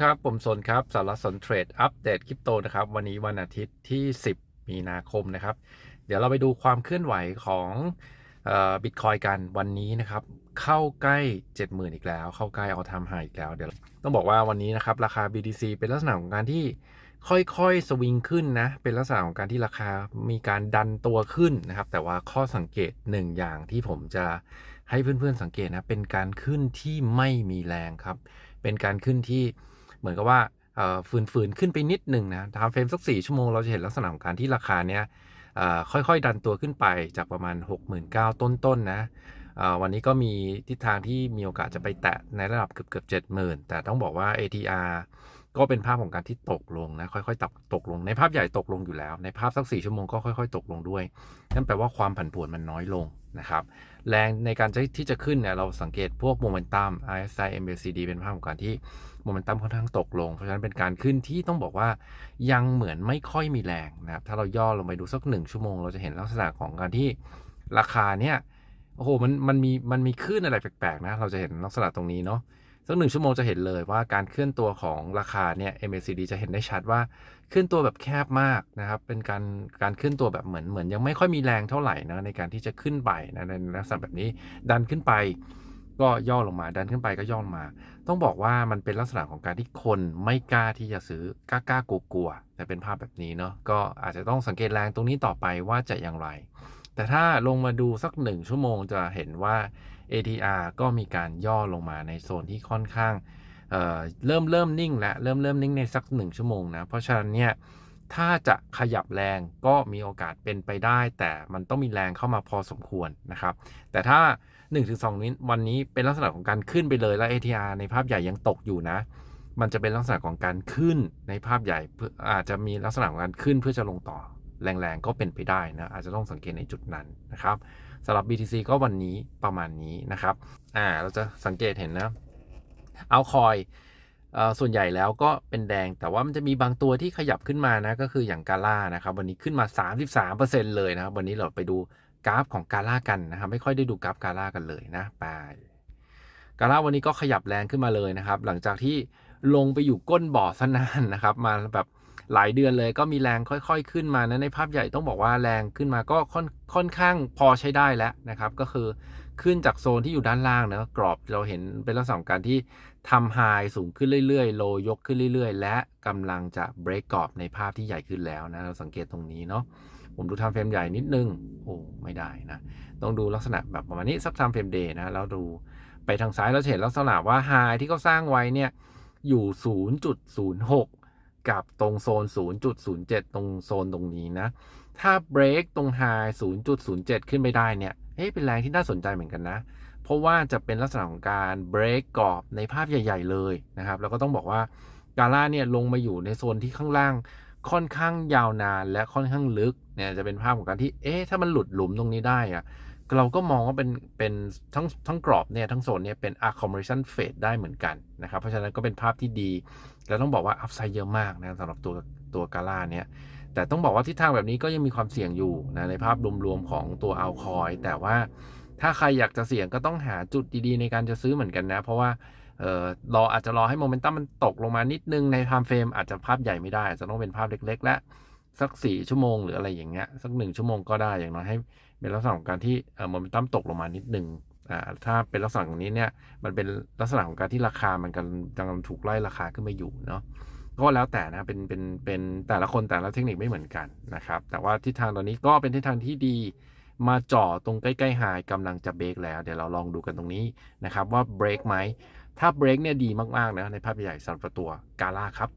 ครับ ผมสนครับ สารสนเทรดอัปเดตคริปโตนะครับ วันนี้วันอาทิตย์ที่ 10 มีนาคมนะครับ เดี๋ยวเราไปดูความเคลื่อนไหวของบิตคอยกันวันนี้นะครับ เข้าใกล้ 70,000 อีกแล้ว เข้าใกล้เอาทำหายอีกแล้ว เดี๋ยวต้องบอกว่าวันนี้นะครับ ราคา BTC เป็นลักษณะของการที่ค่อยๆ สวิงขึ้นนะ เป็นลักษณะของการที่ราคามีการดันตัวขึ้นนะครับ แต่ว่าข้อสังเกตหนึ่งอย่างที่ผมจะให้เพื่อนๆสังเกตนะ เป็นการขึ้นที่ไม่มีแรงครับ เป็นการขึ้นที่ เหมือนกับว่าฝืนๆขึ้นไปนิดหนึ่งนะทำเฟรมสักสี่ชั่วโมงเราจะเห็นลักษณะของการที่ราคาเนี้ยค่อยๆ ดันตัวขึ้นไปจากประมาณ 69,000 ต้นๆนนะวันนี้ก็มีทิศทางที่มีโอกาสจะไปแตะในระดับเกือบเกือบเจ็ดหมื่นแต่ต้องบอกว่า ATR ก็เป็นภาพของการที่ตกลงนะค่อยๆตกตกลงในภาพใหญ่ตกลงอยู่แล้ว ในภาพสักสี่ชั่วโมงก็ค่อยๆ ตกลงด้วย นั่นแปลว่าความผันผวนมันน้อยลงนะครับแรงในการที่จะขึ้นเนี่ยเราสังเกตพวกโมเมนตัม RSI MACD เป็นภาพของการที่โมเมนตัมค่อนข้างตกลง เพราะฉะนั้นเป็นการขึ้นที่ต้องบอกว่ายังเหมือนไม่ค่อยมีแรงนะครับถ้าเราย่อลงไปดูสักหนึ่งชั่วโมง เราจะเห็นลักษณะของการที่ราคาเนี่ยโอ้โหมันมันมีมันมีขึ้นอะไรแปลกๆนะเราจะเห็นลักษณะตรงนี้เนาะ สักหนึ่งชั่วโมงจะเห็นเลยว่าการเคลื่อนตัวของราคาเนี่ย MACD จะเห็นได้ชัดว่าเคลื่อนตัวแบบแคบมากนะครับ เป็นการการเคลื่อนตัวแบบเหมือนเหมือนยังไม่ค่อยมีแรงเท่าไหร่นะในการที่จะขึ้นไปนะในลักษณะแบบนี้ดันขึ้นไปก็ย่อลงมาดันขึ้นไปก็ย่อลงมา ต้องบอกว่ามันเป็นลักษณะของการที่คนไม่กล้าที่จะซื้อกล้ากล้ากลัวกลัวแต่เป็นภาพแบบนี้เนาะก็อาจจะต้องสังเกตแรงตรงนี้ต่อไปว่าจะอย่างไร แต่ถ้าลงมาดูสักหนึ่งชั่วโมงจะเห็นว่า ATR ก็มีการย่อลงมาในโซนที่ค่อนข้างเเริ่มเริ่มนิ่งแล้วเริ่มเริ่มนิ่งในสักหนึ่งชั่วโมงนะ เพราะฉะนั้นเนี่ยถ้าจะขยับแรงก็มีโอกาสเป็นไปได้ แต่มันต้องมีแรงเข้ามาพอสมควรนะครับ แต่ถ้า 1-2นี้วันนี้เป็นลักษณะของการขึ้นไปเลยแล้ว ATR ในภาพใหญ่ยังตกอยู่นะ มันจะเป็นลักษณะของการขึ้นในภาพใหญ่อาจจะมีลักษณะของการขึ้นเพื่อจะลงต่อแรงๆก็เป็นไปได้นะอาจจะต้องสังเกตในจุดนั้นนะครับ สำหรับ BTC ก็วันนี้ประมาณนี้นะครับอ่าเราจะสังเกตเห็นนะเอาคอยส่วนใหญ่แล้วก็เป็นแดงแต่ว่ามันจะมีบางตัวที่ขยับขึ้นมานะก็คืออย่างกาล่านะครับวันนี้ขึ้นมา 33%เลยนะครับวันนี้เราไปดูกราฟของกาล่ากันนะครับไม่ค่อยได้ดูกราฟกาล่ากันเลยนะไปกาล่าวันนี้ก็ขยับแรงขึ้นมาเลยนะครับ หลังจากที่ลงไปอยู่ก้นบ่อซะนานนะครับ มาแบบ หลายเดือนเลยก็มีแรงค่อยๆ ขึ้นมานะในภาพใหญ่ต้องบอกว่าแรงขึ้นมาก็ค่อนค่อนข้างพอใช้ได้แล้วนะครับ ก็คือขึ้นจากโซนที่อยู่ด้านล่างนะกรอบเราเห็นเป็นลักษณะของการที่ทำไฮสูงขึ้นเรื่อยๆ โลยกขึ้นเรื่อยๆ และกำลังจะเบรกกรอบในภาพที่ใหญ่ขึ้นแล้วนะเราสังเกตตรงนี้เนาะผมดูทำเฟรมใหญ่นิดนึง โอ้ไม่ได้นะ ต้องดูลักษณะแบบประมาณนี้สักทำเฟรมเดย์นะแล้วดูไปทางซ้ายเราเห็นลักษณะว่าไฮที่เขาสร้างไว้เนี่ยอยู่ 0.06 กับตรงโซน 0.07 ตรงโซนตรงนี้นะ ถ้าเบรกตรงไฮ0.07 ขึ้นไปได้เนี่ยเฮ้ยเป็นแรงที่น่าสนใจเหมือนกันนะ เพราะว่าจะเป็นลักษณะของการเบรกกรอบในภาพใหญ่ ๆ เลยนะครับ แล้วก็ต้องบอกว่ากาล่าเนี่ยลงมาอยู่ในโซนที่ข้างล่างค่อนข้างยาวนานและค่อนข้างลึกเนี่ยจะเป็นภาพของการที่ เอ๊ะ ถ้ามันหลุดหลุมตรงนี้ได้อะ เราก็มองว่าเป็นเป็นทั้งทั้งกรอบเนี่ยทั้งโซนเนี่ยเป็น accumulation phase ได้เหมือนกันนะครับ เพราะฉะนั้นก็เป็นภาพที่ดี แล้วต้องบอกว่าอัพไซด์เยอะมากนะสำหรับตัวตัวกาล่าเนี่ยแต่ต้องบอกว่าทิศทางแบบนี้ก็ยังมีความเสี่ยงอยู่นะในภาพรวมๆของตัวเอาคอยแต่ว่าถ้าใครอยากจะเสี่ยงก็ต้องหาจุดดีๆ ในการจะซื้อเหมือนกันนะ เพราะว่าเออรออาจจะรอให้โมเมนตัมมันตกลงมานิดนึงในไทม์เฟรมอาจจะภาพใหญ่ไม่ได้จะต้องเป็นภาพเล็ก ๆ และสักสี่ชั่วโมงหรืออะไรอย่างเงี้ยสักหนึ่งชั่วโมงก็ได้อย่างน้อยให้ เป็นลักษณะของการที่โมเมนตัมตกลงมานิดนึงอ่าถ้าเป็นลักษณะของนี้เนี่ยมันเป็นลักษณะของการที่ราคามันกำลังถูกไล่ราคาขึ้นมาอยู่เนาะก็แล้วแต่นะเป็นเป็นเป็นแต่ละคนแต่ละเทคนิคไม่เหมือนกันนะครับ แต่ว่าทิศทางตอนนี้ก็เป็นทิศทางที่ดีมาจ่อตรงใกล้ๆไฮกำลังจะเบรกแล้ว เดี๋ยวเราลองดูกันตรงนี้นะครับว่าเบรกไหม ถ้าเบรกเนี่ยดีมากๆนะในภาพใหญ่สำหรับตัวกาล่าครับ